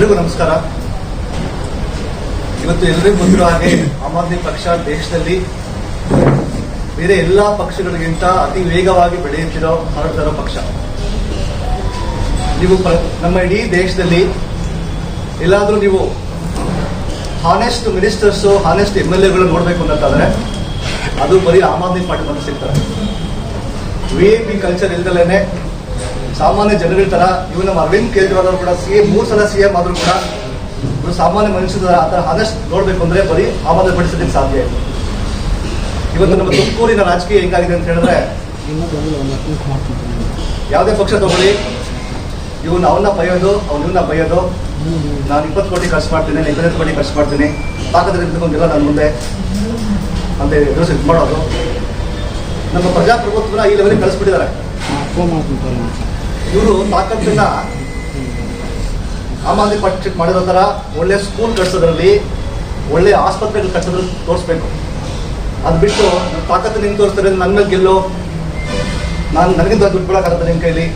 ಎಲ್ರಿಗೂ ನಮಸ್ಕಾರ. ಇವತ್ತು ಎಲ್ರಿಗೂ ಗೊತ್ತಿರೋ ಹಾಗೆ ಆಮ್ ಆದ್ಮಿ ಪಕ್ಷ ದೇಶದಲ್ಲಿ ಬೇರೆ ಎಲ್ಲಾ ಪಕ್ಷಗಳಿಗಿಂತ ಅತಿ ವೇಗವಾಗಿ ಬೆಳೆಯುತ್ತಿರೋ ಹೊರಟಿರೋ ಪಕ್ಷ. ನೀವು ನಮ್ಮ ಇಡೀ ದೇಶದಲ್ಲಿ ಎಲ್ಲಾದ್ರೂ ನೀವು honest ministers honest M L ಎಗಳು ನೋಡಬೇಕು ಅಂತಂದ್ರೆ ಅದು ಬರೀ ಆಮ್ ಆದ್ಮಿ ಪಾರ್ಟಿ ಬಂದು ಸಿಗ್ತಾರೆ. ವಿ ಐ ಪಿ ಕಲ್ಚರ್ ಇಲ್ದಲೇನೆ ಸಾಮಾನ್ಯ ಜನಗಳ ತರ ಇವು ನಮ್ಮ ಅರವಿಂದ್ ಕೇಜ್ರಿವಾಲ್ ಅವರು ಕೂಡ ಸಿ ಎಂ ಮೂರು ಸಲ ಸಿ ಎಂ ಆದ್ರೂ ಕೂಡ ಇವರು ಸಾಮಾನ್ಯ ಮನುಷ್ಯರ ಆ ಆದಷ್ಟು ನೋಡ್ಬೇಕು ಅಂದ್ರೆ ಬರೀ ಆಮ್ ಆದ್ಮಿ ಪಡಿಸೋದಕ್ಕೆ ಸಾಧ್ಯ ಇಲ್ಲ ಇವತ್ತು ನಮ್ಮ ತುಮಕೂರಿನ ರಾಜಕೀಯ ಹೆಂಗಾಗಿದೆ ಅಂತ ಹೇಳಿದ್ರೆ ಯಾವುದೇ ಪಕ್ಷ ತಗೊಳ್ಳಿ. ಇವನು ಅವನ್ನ ಬೈಯೋದು, ಅವ್ನ ಇವನ್ನ ಬೈಯೋದು. ನಾನು ಇಪ್ಪತ್ತು ಕೋಟಿ ಖರ್ಚು ಮಾಡ್ತೀನಿ, ನಾನು ಇಪ್ಪತ್ತೈದು ಕೋಟಿ ಖರ್ಚು ಮಾಡ್ತೀನಿ. ಪಾಕದಲ್ಲಿ ನಿಂತ್ಕೊಂಡಿಲ್ಲ ನನ್ನ ಮುಂದೆ. ಅಂತ ಎದುರಿಸಿ ಇದು ಮಾಡೋದು. ನಮ್ಮ ಪ್ರಜಾಪ್ರಭುತ್ವನ ಈ ಲೆವೆಲ್ ಕಳಿಸ್ಬಿಟ್ಟಿದ್ದಾರೆ. ಇವರು ತಾಕತ್ತನ್ನ ಆಮ್ ಆದ್ಮಿ ಮಾಡಿದ ಮಾಡಿರೋ ಒಳ್ಳೆ ಸ್ಕೂಲ್ ಕಟ್ಸೋದ್ರಲ್ಲಿ ಒಳ್ಳೆ ಆಸ್ಪತ್ರೆಗಳು ಕಟ್ಟೋದ್ರಲ್ಲಿ ತೋರಿಸ್ಬೇಕು. ಅದು ಬಿಟ್ಟು ತಾಕತ್ತು ನಿಂಗೆ ತೋರಿಸ್ತಾರೆ ನನ್ನ ಗೆಲ್ಲು, ನಾನು ನನಗಿಂತ ದುಡ್ಡು ಕೊಡೋಕ್ಕಾಗತ್ತೆ ನಿಮ್ಮ ಕೈಲಿ,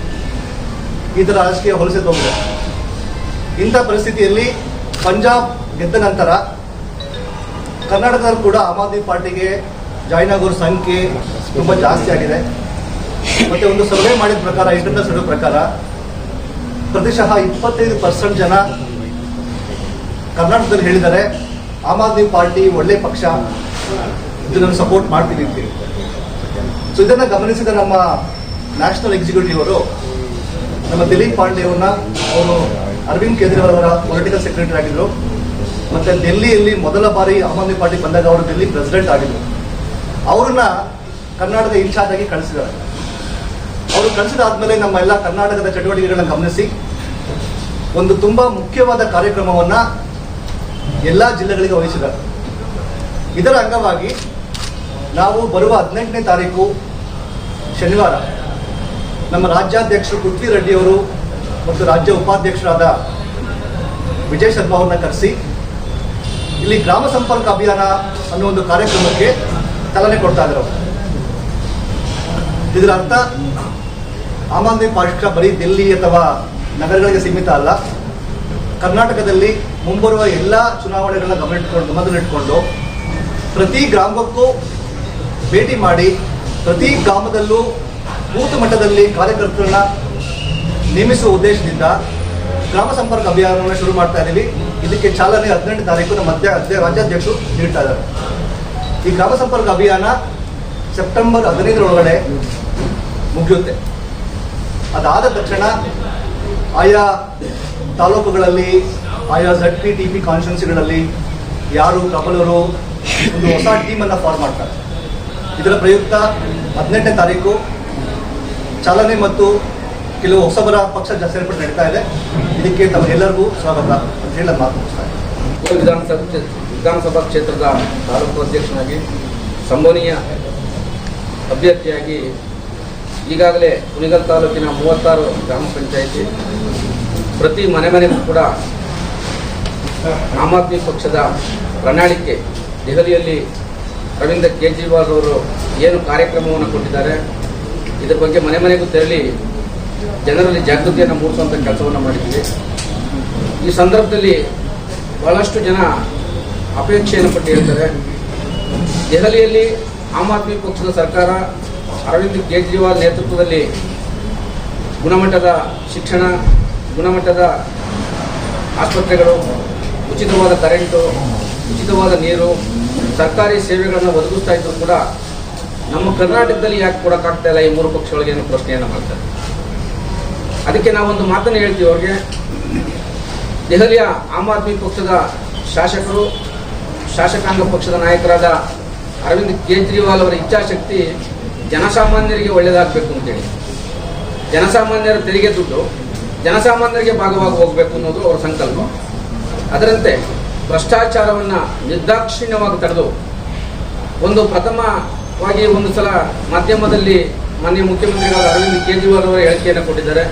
ಈ ಥರ ರಾಜಕೀಯ ಹೊಲಸೆ ಹೋಗಿದೆ ಇಂಥ ಪರಿಸ್ಥಿತಿಯಲ್ಲಿ ಪಂಜಾಬ್ ಗೆದ್ದ ನಂತರ ಕರ್ನಾಟಕದಲ್ಲಿ ಕೂಡ ಆಮ್ ಆದ್ಮಿ ಪಾರ್ಟಿಗೆ ಜಾಯ್ನ್ ಆಗೋರ ಸಂಖ್ಯೆ ತುಂಬ ಜಾಸ್ತಿ ಆಗಿದೆ. ಮತ್ತೆ ಒಂದು ಸರ್ವೆ ಮಾಡಿದ ಪ್ರಕಾರ, ಐದರಿಂದ ಸರ್ವೆ ಪ್ರಕಾರ ಪ್ರತಿಶಃ ಇಪ್ಪತ್ತೈದು ಪರ್ಸೆಂಟ್ ಜನ ಕರ್ನಾಟಕದಲ್ಲಿ ಹೇಳಿದ್ದಾರೆ, ಆಮ್ ಆದ್ಮಿ ಪಾರ್ಟಿ ಒಳ್ಳೆ ಪಕ್ಷ, ಇದನ್ನು ಸಪೋರ್ಟ್ ಮಾಡ್ತೀವಿ ಅಂತ ಹೇಳಿ. ಸೊ ಇದನ್ನ ಗಮನಿಸಿದ ನಮ್ಮ ನ್ಯಾಷನಲ್ ಎಕ್ಸಿಕ್ಯೂಟಿವ್ ಅವರು, ನಮ್ಮ ದಿಲೀಪ್ ಪಾಂಡೆ ಅವ್ರನ್ನ, ಅವರು ಅರವಿಂದ್ ಕೇಜ್ರಿವಾಲ್ ಅವರ ಪೊಲಿಟಿಕಲ್ ಸೆಕ್ರೆಟರಿ ಆಗಿದ್ರು, ಮತ್ತೆ ದೆಲ್ಲಿಯಲ್ಲಿ ಮೊದಲ ಬಾರಿ ಆಮ್ ಆದ್ಮಿ ಪಾರ್ಟಿ ಬಂದಾಗ ಅವರು ಡೆಲ್ಲಿ ಪ್ರೆಸಿಡೆಂಟ್ ಆಗಿದ್ರು ಅವ್ರನ್ನ ಕರ್ನಾಟಕ ಇನ್ಚಾರ್ಜ್ ಆಗಿ ಕಳಿಸಿದ್ದಾರೆ ಅವರು ಕಳಿಸಿದಾದ್ಮೇಲೆ ನಮ್ಮ ಎಲ್ಲ ಕರ್ನಾಟಕದ ಚಟುವಟಿಕೆಗಳನ್ನ ಗಮನಿಸಿ ಒಂದು ತುಂಬಾ ಮುಖ್ಯವಾದ ಕಾರ್ಯಕ್ರಮವನ್ನ ಎಲ್ಲಾ ಜಿಲ್ಲೆಗಳಿಗೆ ವಹಿಸಿದ್ದಾರೆ ಇದರ ಅಂಗವಾಗಿ ನಾವು ಬರುವ ಹದಿನೆಂಟನೇ ತಾರೀಕು ಶನಿವಾರ ನಮ್ಮ ರಾಜ್ಯಾಧ್ಯಕ್ಷರು ಪೃಥ್ವಿ ರೆಡ್ಡಿ ಅವರು ಮತ್ತು ರಾಜ್ಯ ಉಪಾಧ್ಯಕ್ಷರಾದ ವಿಜಯ್ ಶರ್ಮಾ ಅವ್ರನ್ನ ಕರೆಸಿ ಇಲ್ಲಿ ಗ್ರಾಮ ಸಂಪರ್ಕ ಅಭಿಯಾನ ಅನ್ನೋ ಒಂದು ಕಾರ್ಯಕ್ರಮಕ್ಕೆ ಚಾಲನೆ ಕೊಡ್ತಾ ಅವರು. ಇದರ ಅರ್ಥ ಆಮ್ ಆದ್ಮಿ ಪಕ್ಷ ಬರೀ ದಿಲ್ಲಿ ಅಥವಾ ನಗರಗಳಿಗೆ ಸೀಮಿತ ಅಲ್ಲ. ಕರ್ನಾಟಕದಲ್ಲಿ ಮುಂಬರುವ ಎಲ್ಲ ಚುನಾವಣೆಗಳನ್ನ ಗಮನ ಇಟ್ಕೊಂಡು ಗಮನದಲ್ಲಿಟ್ಕೊಂಡು ಪ್ರತಿ ಗ್ರಾಮಕ್ಕೂ ಭೇಟಿ ಮಾಡಿ, ಪ್ರತಿ ಗ್ರಾಮದಲ್ಲೂ ಬೂತ್ ಮಟ್ಟದಲ್ಲಿ ಕಾರ್ಯಕರ್ತರನ್ನ ನೇಮಿಸುವ ಉದ್ದೇಶದಿಂದ ಗ್ರಾಮ ಸಂಪರ್ಕ ಅಭಿಯಾನವನ್ನು ಶುರು ಮಾಡ್ತಾ ಇದ್ದೀವಿ ಇದಕ್ಕೆ ಚಾಲನೆ ಹದಿನೆಂಟು ತಾರೀಕು ನಮ್ಮ ಅಧ್ಯ- ರಾಜ್ಯಾಧ್ಯಕ್ಷರು ನೀಡ್ತಾ ಇದ್ದಾರೆ. ಈ ಗ್ರಾಮ ಸಂಪರ್ಕ ಅಭಿಯಾನ ಸೆಪ್ಟೆಂಬರ್ ಹದಿನೈದರೊಳಗಡೆ ಮುಗಿಯುತ್ತೆ. ಅದಾದ ತಕ್ಷಣ ಆಯಾ ತಾಲೂಕುಗಳಲ್ಲಿ, ಆಯಾ ಝಡ್ ಪಿ ಟಿ ಪಿ ಕಾನ್ಸ್ಟಿಟ್ಯೂನ್ಸಿಗಳಲ್ಲಿ ಯಾರು ಕಪಲರು ಒಂದು ಹೊಸ ಟೀಮನ್ನು ಫಾರ್ಮ್ ಮಾಡ್ತಾರೆ. ಇದರ ಪ್ರಯುಕ್ತ ಹದಿನೆಂಟನೇ ತಾರೀಕು ಚಾಲನೆ ಮತ್ತು ಕೆಲವು ಹೊಸಬರ ಪಕ್ಷ ಸೇರ್ಪಡೆ ನಡೀತಾ ಇದೆ. ಇದಕ್ಕೆ ತಮಗೆಲ್ಲರಿಗೂ ಸ್ವಾಗತ ಅಂತ ಹೇಳಿ ಮಾತು ಮುಗಿಸ್ತಾ ಇದ್ದೀನಿ. ವಿಧಾನಸಭಾ ಕ್ಷೇ- ವಿಧಾನಸಭಾ ಕ್ಷೇತ್ರದ ತಾಲೂಕು ಅಧ್ಯಕ್ಷನಾಗಿ ಸಂಭವನೀಯ ಅಭ್ಯರ್ಥಿಯಾಗಿ ಈಗಾಗಲೇ ಕುಣಿಗಲ್ ತಾಲೂಕಿನ ಮೂವತ್ತಾರು ಗ್ರಾಮ ಪಂಚಾಯಿತಿ, ಪ್ರತಿ ಮನೆ ಮನೆಗೂ ಕೂಡ ಆಮ್ ಆದ್ಮಿ ಪಕ್ಷದ ಪ್ರಣಾಳಿಕೆ ದೆಹಲಿಯಲ್ಲಿ ಅರವಿಂದ ಕೇಜ್ರಿವಾಲ್ ಅವರು ಏನು ಕಾರ್ಯಕ್ರಮವನ್ನು ಕೊಟ್ಟಿದ್ದಾರೆ, ಇದರ ಬಗ್ಗೆ ಮನೆ ಮನೆಗೂ ತೆರಳಿ ಜನರಲ್ಲಿ ಜಾಗೃತಿಯನ್ನು ಮೂಡಿಸುವಂಥ ಕೆಲಸವನ್ನು ಮಾಡಿದ್ದೀವಿ. ಈ ಸಂದರ್ಭದಲ್ಲಿ ಬಹಳಷ್ಟು ಜನ ಅಪೇಕ್ಷೆಯನ್ನು ಪಟ್ಟು ಹೇಳ್ತಾರೆ. ದೆಹಲಿಯಲ್ಲಿ ಆಮ್ ಆದ್ಮಿ ಪಕ್ಷದ ಸರ್ಕಾರ ಅರವಿಂದ್ ಕೇಜ್ರಿವಾಲ್ ನೇತೃತ್ವದಲ್ಲಿ ಗುಣಮಟ್ಟದ ಶಿಕ್ಷಣ, ಗುಣಮಟ್ಟದ ಆಸ್ಪತ್ರೆಗಳು, ಉಚಿತವಾದ ಕರೆಂಟು, ಉಚಿತವಾದ ನೀರು, ಸರ್ಕಾರಿ ಸೇವೆಗಳನ್ನು ಒದಗಿಸ್ತಾ ಇದ್ದರೂ ಕೂಡ ನಮ್ಮ ಕರ್ನಾಟಕದಲ್ಲಿ ಯಾಕೆ ಕೊಡೋಕ್ಕಾಗ್ತಾ ಇಲ್ಲ ಈ ಮೂರು ಪಕ್ಷಗಳಿಗೆ ಏನು ಪ್ರಶ್ನೆಯನ್ನು ಮಾಡ್ತಾರೆ. ಅದಕ್ಕೆ ನಾವೊಂದು ಮಾತನ್ನು ಹೇಳ್ತೀವಿ ಅವ್ರಿಗೆ. ದೆಹಲಿಯ ಆಮ್ ಆದ್ಮಿ ಪಕ್ಷದ ಶಾಸಕರು, ಶಾಸಕಾಂಗ ಪಕ್ಷದ ನಾಯಕರಾದ ಅರವಿಂದ್ ಕೇಜ್ರಿವಾಲ್ ಅವರ ಇಚ್ಛಾಶಕ್ತಿ ಜನಸಾಮಾನ್ಯರಿಗೆ ಒಳ್ಳೇದಾಗಬೇಕು ಅಂತೇಳಿ. ಜನಸಾಮಾನ್ಯರ ತೆರಿಗೆ ದುಡ್ಡು, ಜನಸಾಮಾನ್ಯರಿಗೆ ಭಾಗವಾಗಿ ಹೋಗಬೇಕು ಅನ್ನೋದು ಅವರ ಸಂಕಲ್ಪ. ಅದರಂತೆ ಭ್ರಷ್ಟಾಚಾರವನ್ನು ನಿರ್ದಾಕ್ಷಿಣ್ಯವಾಗಿ ತಡೆದು ಒಂದು ಪ್ರಥಮವಾಗಿ ಒಂದು ಸಲ ಮಾಧ್ಯಮದಲ್ಲಿ ಮಾನ್ಯ ಮುಖ್ಯಮಂತ್ರಿಗಳಾದ ಅರವಿಂದ್ ಕೇಜ್ರಿವಾಲ್ ಅವರ ಹೇಳಿಕೆಯನ್ನು ಕೊಟ್ಟಿದ್ದಾರೆ.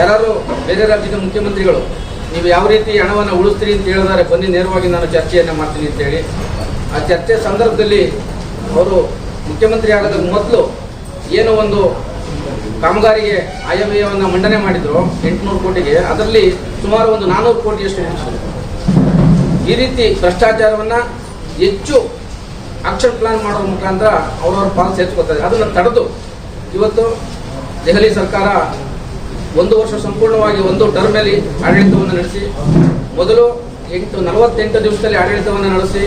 ಯಾರು ಬೇರೆ ರಾಜ್ಯದ ಮುಖ್ಯಮಂತ್ರಿಗಳು, ನೀವು ಯಾವ ರೀತಿ ಹಣವನ್ನು ಉಳಿಸ್ತೀರಿ ಅಂತ ಹೇಳಿದರೆ, ಬನ್ನಿ ನೇರವಾಗಿ ನಾನು ಚರ್ಚೆಯನ್ನು ಮಾಡ್ತೀನಿ ಅಂತೇಳಿ. ಆ ಚರ್ಚೆ ಸಂದರ್ಭದಲ್ಲಿ ಅವರು ಮುಖ್ಯಮಂತ್ರಿ ಆಗೋದಕ್ಕೆ ಮೊದಲು ಏನು ಒಂದು ಕಾಮಗಾರಿಗೆ ಆಯವ್ಯಯವನ್ನು ಮಂಡನೆ ಮಾಡಿದ್ರು, ಎಂಟುನೂರು ಕೋಟಿಗೆ. ಅದರಲ್ಲಿ ಸುಮಾರು ಒಂದು ನಾನ್ನೂರು ಕೋಟಿಯಷ್ಟು ಈ ರೀತಿ ಭ್ರಷ್ಟಾಚಾರವನ್ನ ಹೆಚ್ಚು ಆಕ್ಷನ್ ಪ್ಲಾನ್ ಮಾಡೋದ್ರ ಮುಖಾಂತರ ಅವರವ್ರ ಪಾಲಿಸಿ ಹೆಚ್ಚುಕೊಳ್ತಾರೆ ಅದನ್ನು ತಡೆದು ಇವತ್ತು ದೆಹಲಿ ಸರ್ಕಾರ ಒಂದು ವರ್ಷ ಸಂಪೂರ್ಣವಾಗಿ ಒಂದು ಟರ್ಮಲ್ಲಿ ಆಡಳಿತವನ್ನು ನಡೆಸಿ, ಮೊದಲು ಎಂಟು ನಲವತ್ತೆಂಟು ದಿವಸದಲ್ಲಿ ಆಡಳಿತವನ್ನು ನಡೆಸಿ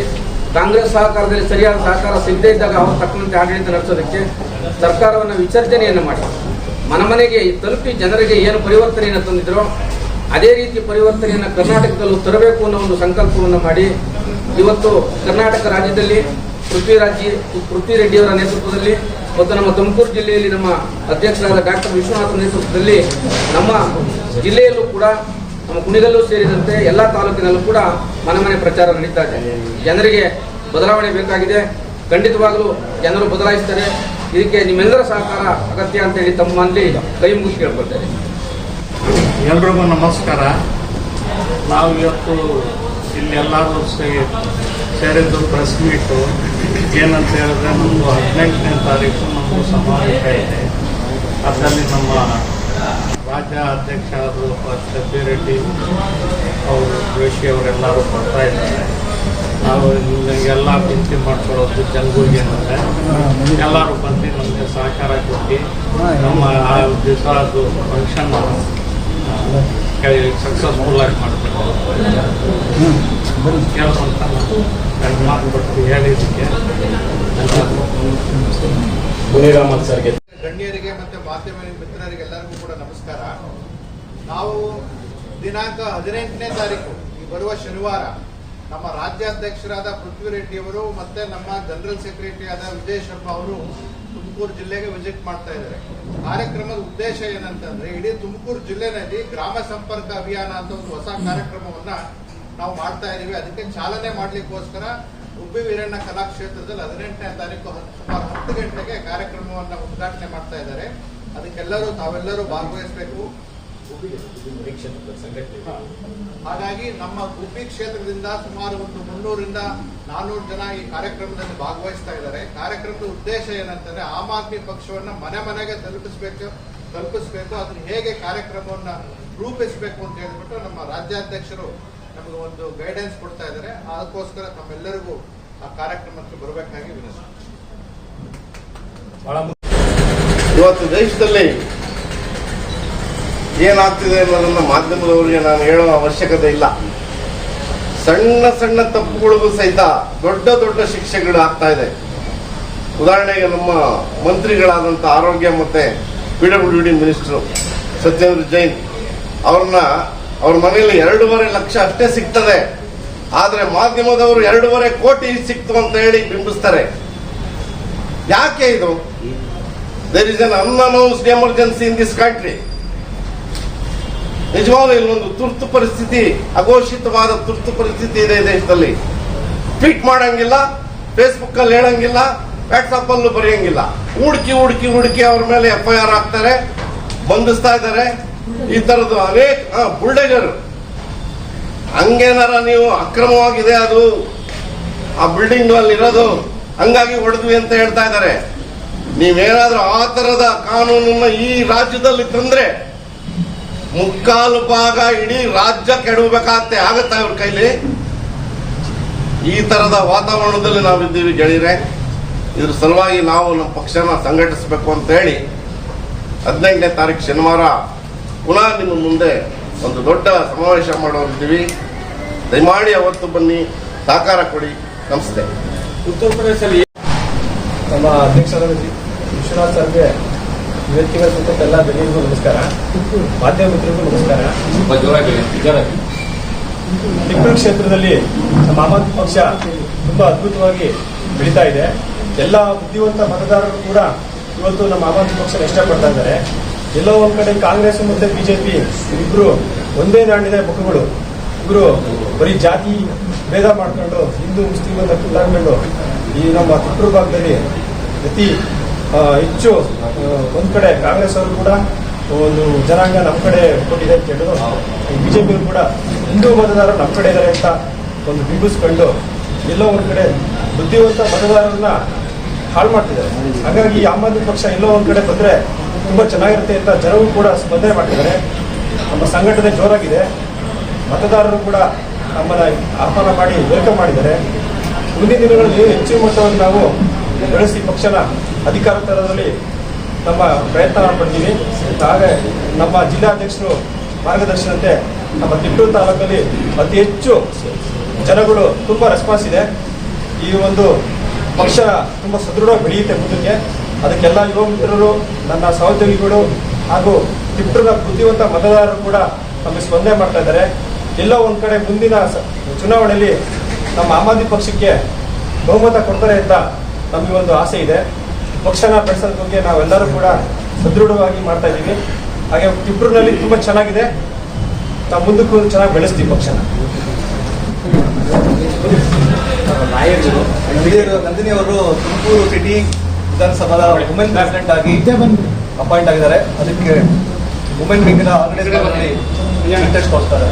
ಕಾಂಗ್ರೆಸ್ ಸಹಕಾರದಲ್ಲಿ ಸರಿಯಾದ ಸಹಕಾರ ಸಿಗದೇ ಇದ್ದಾಗ ಅವರು ತಕ್ಕಂತೆ ಆಡಳಿತ ನಡೆಸೋದಕ್ಕೆ ಸರ್ಕಾರವನ್ನು ವಿಸರ್ಜನೆಯನ್ನು ಮಾಡಿ. ಮನಮನೆಗೆ ತಲುಪಿ ಜನರಿಗೆ ಏನು ಪರಿವರ್ತನೆಯನ್ನು ತಂದಿದ್ರೋ ಅದೇ ರೀತಿ ಪರಿವರ್ತನೆಯನ್ನು ಕರ್ನಾಟಕದಲ್ಲೂ ತರಬೇಕು ಅನ್ನೋ ಒಂದು ಸಂಕಲ್ಪವನ್ನು ಮಾಡಿ ಇವತ್ತು ಕರ್ನಾಟಕ ರಾಜ್ಯದಲ್ಲಿ ಪೃಥ್ವಿರಾಜ್ ಪೃಥ್ವಿ ರೆಡ್ಡಿಯವರ ನೇತೃತ್ವದಲ್ಲಿ ಮತ್ತು ನಮ್ಮ ತುಮಕೂರು ಜಿಲ್ಲೆಯಲ್ಲಿ ನಮ್ಮ ಅಧ್ಯಕ್ಷರಾದ ಡಾಕ್ಟರ್ ವಿಶ್ವನಾಥ್ ನೇತೃತ್ವದಲ್ಲಿ ನಮ್ಮ ಜಿಲ್ಲೆಯಲ್ಲೂ ಕೂಡ ನಮ್ಮ ಕುಣಿಗಲ್ಲೂ ಸೇರಿದಂತೆ ಎಲ್ಲ ತಾಲೂಕಿನಲ್ಲೂ ಕೂಡ ಮನೆ ಮನೆ ಪ್ರಚಾರ ನಡೀತಾ ಇದೆ. ಜನರಿಗೆ ಬದಲಾವಣೆ ಬೇಕಾಗಿದೆ. ಖಂಡಿತವಾಗಲೂ ಜನರು ಬದಲಾಯಿಸ್ತಾರೆ. ಇದಕ್ಕೆ ನಿಮ್ಮೆಲ್ಲರ ಸಹಕಾರ ಅಗತ್ಯ ಅಂತ ಹೇಳಿ ತಮ್ಮಲ್ಲಿ ಕೈ ಮುಗಿಸಿ ಕೇಳ್ಕೊಳ್ತೇನೆ. ಎಲ್ರಿಗೂ ನಮಸ್ಕಾರ. ನಾವು ಇವತ್ತು ಇಲ್ಲಿ ಎಲ್ಲರೂ ಸೇರಿದ್ದು ಪ್ರೆಸ್ ಮೀಟು ಏನಂತ ಹೇಳಿದ್ರೆ ನಮ್ಮದು ಹದಿನೆಂಟನೇ ತಾರೀಕು ನಮ್ಮದು ಸಮಾವೇಶ ಇದೆ. ಅದರಲ್ಲಿ ನಮ್ಮ ರಾಜ್ಯ ಅಧ್ಯಕ್ಷ ಆದರು ರೆಡ್ಡಿ ಅವರು ಜೋಶಿ ಅವರೆಲ್ಲರೂ ಬರ್ತಾ ಇದ್ದಾರೆ. ನಾವು ಎಲ್ಲ ಬಿಂತಿ ಮಾಡ್ಕೊಳ್ಳೋದು ಜನಗಳಿಗೆ ಅಂದರೆ ಎಲ್ಲರೂ ಬಂದು ನಮಗೆ ಸಹಕಾರ ಕೊಟ್ಟು ನಮ್ಮ ಆ ದಿವಸ ಅದು ಫಂಕ್ಷನ್ ಸಕ್ಸಸ್ಫುಲ್ ಆಗಿ ಮಾಡಬೇಕು. ಕೇಳ್ಕೊಂತ ನಾನು ಮಾತು ಕೊಟ್ಟು ಹೇಳಿದ್ದಕ್ಕೆ ಮುನಿರಾಮನ್ ಸರ್ಗೆ. ಗಣ್ಯರಿಗೆ ಮತ್ತೆ ಮಾಧ್ಯಮ ನಮಸ್ಕಾರ ನಾವು ದಿನಾಂಕ ಹದಿನೆಂಟನೇ ತಾರೀಕು ಬರುವ ಶನಿವಾರ, ನಮ್ಮ ರಾಜ್ಯಾಧ್ಯಕ್ಷರಾದ ಪೃಥ್ವಿ ರೆಡ್ಡಿ ಅವರು ಮತ್ತೆ ನಮ್ಮ ಜನರಲ್ ಸೆಕ್ರೆಟರಿ ಆದ ವಿಜಯ್ ಶರ್ಮಾ ಅವರು ತುಮಕೂರು ಜಿಲ್ಲೆಗೆ ವಿಸಿಟ್ ಮಾಡ್ತಾ ಇದ್ದಾರೆ. ಕಾರ್ಯಕ್ರಮದ ಉದ್ದೇಶ ಏನಂತಂದ್ರೆ, ಇಡೀ ತುಮಕೂರು ಜಿಲ್ಲೆನಲ್ಲಿ ಗ್ರಾಮ ಸಂಪರ್ಕ ಅಭಿಯಾನ ಅಂತ ಒಂದು ಹೊಸ ಕಾರ್ಯಕ್ರಮವನ್ನ ನಾವು ಮಾಡ್ತಾ ಇದೀವಿ ಅದಕ್ಕೆ ಚಾಲನೆ ಮಾಡ್ಲಿಕ್ಕೋಸ್ಕರ ಉಬ್ಬಿ ವೀರಣ್ಣ ಕಲಾಕ್ಷೇತ್ರದಲ್ಲಿ ಹದಿನೆಂಟನೇ ತಾರೀಕು ಸುಮಾರು ಹತ್ತು ಗಂಟೆಗೆ ಕಾರ್ಯಕ್ರಮವನ್ನ ಉದ್ಘಾಟನೆ ಮಾಡ್ತಾ ಇದ್ದಾರೆ. ಅದಕ್ಕೆಲ್ಲರೂ ತಾವೆಲ್ಲರೂ ಭಾಗವಹಿಸಬೇಕು. ಹಾಗಾಗಿ ನಮ್ಮ ಗುಬ್ಬಿ ಕ್ಷೇತ್ರದಿಂದ ಸುಮಾರು ಒಂದು ಮುನ್ನೂರಿಂದ ನಾನೂರು ಜನ ಈ ಕಾರ್ಯಕ್ರಮದಲ್ಲಿ ಭಾಗವಹಿಸ್ತಾ ಇದ್ದಾರೆ. ಕಾರ್ಯಕ್ರಮದ ಉದ್ದೇಶ ಏನಂತಂದ್ರೆ ಆಮ್ ಆದ್ಮಿ ಪಕ್ಷವನ್ನ ಮನೆ ಮನೆಗೆ ತಲುಪಿಸಬೇಕು ತಲುಪಿಸಬೇಕು ಅದನ್ನ ಹೇಗೆ ಕಾರ್ಯಕ್ರಮವನ್ನ ರೂಪಿಸಬೇಕು ಅಂತ ಹೇಳ್ಬಿಟ್ಟು ನಮ್ಮ ರಾಜ್ಯಾಧ್ಯಕ್ಷರು ನಮಗೆ ಒಂದು ಗೈಡೆನ್ಸ್ ಕೊಡ್ತಾ ಇದ್ದಾರೆ. ಅದಕ್ಕೋಸ್ಕರ ತಮ್ಮೆಲ್ಲರಿಗೂ ಆ ಕಾರ್ಯಕ್ರಮಕ್ಕೆ ಬರಬೇಕಾಗಿ ವಿನಂತಿ. ಇವತ್ತು ದೇಶದಲ್ಲಿ ಏನಾಗ್ತಿದೆ ಅನ್ನೋದನ್ನ ಮಾಧ್ಯಮದವರಿಗೆ ನಾನು ಹೇಳೋ ಅವಶ್ಯಕತೆ ಇಲ್ಲ. ಸಣ್ಣ ಸಣ್ಣ ತಪ್ಪುಗಳಿಗೂ ಸಹಿತ ದೊಡ್ಡ ದೊಡ್ಡ ಶಿಕ್ಷೆಗಳು ಆಗ್ತಾ ಇದೆ. ಉದಾಹರಣೆಗೆ ನಮ್ಮ ಮಂತ್ರಿಗಳಾದಂಥ ಆರೋಗ್ಯ ಮತ್ತೆ P W D minister Satyendra Jain ಅವ್ರನ್ನ ಅವ್ರ ಮನೆಯಲ್ಲಿ ಎರಡೂವರೆ ಲಕ್ಷ ಅಷ್ಟೇ ಸಿಗ್ತದೆ. ಆದ್ರೆ ಮಾಧ್ಯಮದವರು ಎರಡೂವರೆ ಕೋಟಿ ಸಿಕ್ತು ಅಂತ ಹೇಳಿ ಬಿಂಬಿಸ್ತಾರೆ. ಯಾಕೆ ಇದು? There is an unannounced emergency in this country ನಿಜವಾಗ್ಲೂ ಇಲ್ಲೊಂದು ತುರ್ತು ಪರಿಸ್ಥಿತಿ, ಅಘೋಷಿತವಾದ ತುರ್ತು ಪರಿಸ್ಥಿತಿ ಇದೆ ದೇಶದಲ್ಲಿ. ಟ್ವೀಟ್ ಮಾಡಂಗಿಲ್ಲ ಫೇಸ್ಬುಕ್ ಅಲ್ಲಿ ಹೇಳಂಗಿಲ್ಲ ವಾಟ್ಸಪ್ ಅಲ್ಲೂ ಬರೆಯಂಗಿಲ್ಲ. ಹುಡುಕಿ ಹುಡುಕಿ ಹುಡುಕಿ ಅವ್ರ ಮೇಲೆ ಎಫ್ ಐ ಹಾಕ್ತಾರೆ, ಬಂಧಿಸ್ತಾ ಇದ್ದಾರೆ. ಈ ತರದ್ದು ಅನೇಕ ಬುಲ್ಡೇಜರ್. ಹಂಗೇನಾರ ನೀವು ಅಕ್ರಮವಾಗಿದೆ ಅದು, ಆ ಬಿಲ್ಡಿಂಗ್ ಅಲ್ಲಿ ಇರೋದು ಹಂಗಾಗಿ ಹೊಡೆದ್ವಿ ಅಂತ ಹೇಳ್ತಾ ಇದ್ದಾರೆ. ನೀವೇನಾದ್ರೂ ಆ ತರದ ಕಾನೂನನ್ನ ಈ ರಾಜ್ಯದಲ್ಲಿ ತಂದ್ರೆ ಮುಕ್ಕಾಲು ಭಾಗ ಇಡೀ ರಾಜ್ಯ ಕೆಡಬೇಕಾಗತ್ತೆ ಆಗತ್ತಾ ಇವ್ರ ಕೈಲಿ? ಈ ತರದ ವಾತಾವರಣದಲ್ಲಿ ನಾವಿದ್ದೀವಿ ಗೆಳೆಯರೆ. ಇದ್ರ ಸಲುವಾಗಿ ನಾವು ನಮ್ಮ ಪಕ್ಷನ ಸಂಘಟಿಸಬೇಕು ಅಂತ ಹೇಳಿ ಹದಿನೆಂಟನೇ ತಾರೀಕು ಶನಿವಾರ ಪುನಃ ನಿಮ್ಮ ಮುಂದೆ ಒಂದು ದೊಡ್ಡ ಸಮಾವೇಶ ಮಾಡೋರಿದ್ದೀವಿ ದಯಮಾಡಿ ಅವತ್ತು ಬನ್ನಿ, ಸಹಕಾರ ಕೊಡಿ. ನಮಸ್ತೆ. ಉತ್ತರ ಪ್ರದೇಶದಲ್ಲಿ ನಮ್ಮ ಅಧ್ಯಕ್ಷರಾದ ವಿಶ್ವನಾಥ್ ಸರ್ಗೆ ವ್ಯಕ್ತಿಗಳ ಜೊತೆ ಎಲ್ಲ ಗಣ್ಯರಿಗೂ ನಮಸ್ಕಾರ. ಮಾಧ್ಯಮ ಮಿತ್ರರಿಗೂ ನಮಸ್ಕಾರ. ಟಿಪ್ಪಣಿ ತಿಪ್ಪೂರು ಕ್ಷೇತ್ರದಲ್ಲಿ ನಮ್ಮ ಆಮ್ ಆದ್ಮಿ ಪಕ್ಷ ತುಂಬಾ ಅದ್ಭುತವಾಗಿ ಬೆಳೀತಾ ಇದೆ. ಎಲ್ಲ ಬುದ್ಧಿವಂತ ಮತದಾರರು ಕೂಡ ಇವತ್ತು ನಮ್ಮ ಆಮ್ ಆದ್ಮಿ ಪಕ್ಷನ ಇಷ್ಟಪಡ್ತಾ ಇದ್ದಾರೆ. ಎಲ್ಲೋ ಒಂದ್ ಕಡೆ ಕಾಂಗ್ರೆಸ್ ಮತ್ತೆ ಬಿಜೆಪಿ ಇಬ್ರು ಒಂದೇ ನಾಡಿನ ಮುಖಗಳು. ಇಬ್ರು ಬರೀ ಜಾತಿ ಭೇದ ಮಾಡ್ಕೊಂಡು ಹಿಂದೂ ಮುಸ್ಲಿಂ ಅಂತ ಈ ನಮ್ಮ ತಿಪ್ಪೂರು ಭಾಗದಲ್ಲಿ ಅತಿ ಹೆಚ್ಚು ಒಂದ್ ಕಡೆ ಕಾಂಗ್ರೆಸ್ ಅವರು ಕೂಡ ಒಂದು ಜನಾಂಗ ನಮ್ಮ ಕಡೆ ಕೊಟ್ಟಿದೆ ಅಂತ ಹೇಳಿದ್ರು ಬಿಜೆಪಿ ಕೂಡ ಹಿಂದೂ ಮತದಾರರು ನಮ್ಮ ಕಡೆ ಇದ್ದಾರೆ ಅಂತ ಒಂದು ಬಿಂಬಿಸ್ಕೊಂಡು ಎಲ್ಲೋ ಒಂದ್ ಕಡೆ ಬುದ್ಧಿವಂತ ಮತದಾರರನ್ನ ಹಾಳು ಮಾಡ್ತಿದ್ದಾರೆ. ಹಾಗಾಗಿ ಆಮ್ ಆದ್ಮಿ ಪಕ್ಷ ಎಲ್ಲೋ ಒಂದ್ ಕಡೆ ಬಂದ್ರೆ ತುಂಬ ಚೆನ್ನಾಗಿರುತ್ತೆ ಅಂತ ಜನರು ಕೂಡ ಸ್ಪಂದನೆ ಮಾಡಿದ್ದಾರೆ ನಮ್ಮ ಸಂಘಟನೆ ಜೋರಾಗಿದೆ. ಮತದಾರರು ಕೂಡ ನಮ್ಮನ್ನ ಆಹ್ವಾನ ಮಾಡಿ ವೆಲ್ಕಮ್ ಮಾಡಿದ್ದಾರೆ. ಮುಂದಿನ ದಿನಗಳಲ್ಲಿ ಹೆಚ್ಚು ಮತವನ್ನು ನಾವು ಬೆಳೆಸಿ ಪಕ್ಷನ ಅಧಿಕಾರ ತರದಲ್ಲಿ ನಮ್ಮ ಪ್ರಯತ್ನ ಪಡ್ತೀವಿ. ಹಾಗೆ ನಮ್ಮ ಜಿಲ್ಲಾಧ್ಯಕ್ಷರು ಮಾರ್ಗದರ್ಶನಂತೆ ನಮ್ಮ ತಿಟ್ಟೂರು ತಾಲೂಕಲ್ಲಿ ಅತಿ ಹೆಚ್ಚು ಜನಗಳು ತುಂಬ ರೆಸ್ಪಾನ್ಸ್ ಇದೆ. ಈ ಒಂದು ಪಕ್ಷ ತುಂಬ ಸದೃಢವಾಗಿ ಬೆಳೆಯುತ್ತೆ ಮುಂದಕ್ಕೆ. ಅದಕ್ಕೆಲ್ಲ ಯುವ ಮಿತ್ರರು, ನನ್ನ ಸಹೋದ್ಯೋಗಿಗಳು ಹಾಗೂ ತಿಟ್ಟೂರಿನ ಬುದ್ಧಿವಂತ ಮತದಾರರು ಕೂಡ ನಮಗೆ ಸ್ಪಂದನೆ ಮಾಡ್ತಾ ಇದ್ದಾರೆ. ಎಲ್ಲ ಒಂದು ಕಡೆ ಮುಂದಿನ ಚುನಾವಣೆಯಲ್ಲಿ ನಮ್ಮ ಆಮ್ ಆದ್ಮಿ ಪಕ್ಷಕ್ಕೆ ಬಹುಮತ ಕೊಡ್ತಾರೆ ಅಂತ ನಮಗೆ ಒಂದು ಆಸೆ ಇದೆ. ಪಕ್ಷನ ಬೆಳೆಸೋದ್ರ ಬಗ್ಗೆ ನಾವೆಲ್ಲರೂ ಕೂಡ ಸದೃಢವಾಗಿ ಮಾಡ್ತಾ ಇದ್ದೀವಿ. ಹಾಗೆ ತಿಪ್ಪೂರಿನಲ್ಲಿ ತುಂಬ ಚೆನ್ನಾಗಿದೆ. ನಾವು ಮುಂದಕ್ಕೂ ಚೆನ್ನಾಗಿ ಬೆಳೆಸ್ತೀವಿ ಪಕ್ಷನ. ಹಿರಿಯರು ನಂದಿನಿ ಅವರು ತುಮಕೂರು ಸಿಟಿ ವಿಧಾನಸಭಾ ವುಮೆನ್ ಪ್ರೆಸಿಡೆಂಟ್ ಆಗಿ ಅಪಾಯಿಂಟ್ ಆಗಿದ್ದಾರೆ. ಅದಕ್ಕೆ ವುಮೆನ್ ವಿಂಗ್ನ ಆರ್ಗನೈಸರ್ ಕಂಟೆಸ್ಟ್ ಕೊಡ್ತಾರೆ.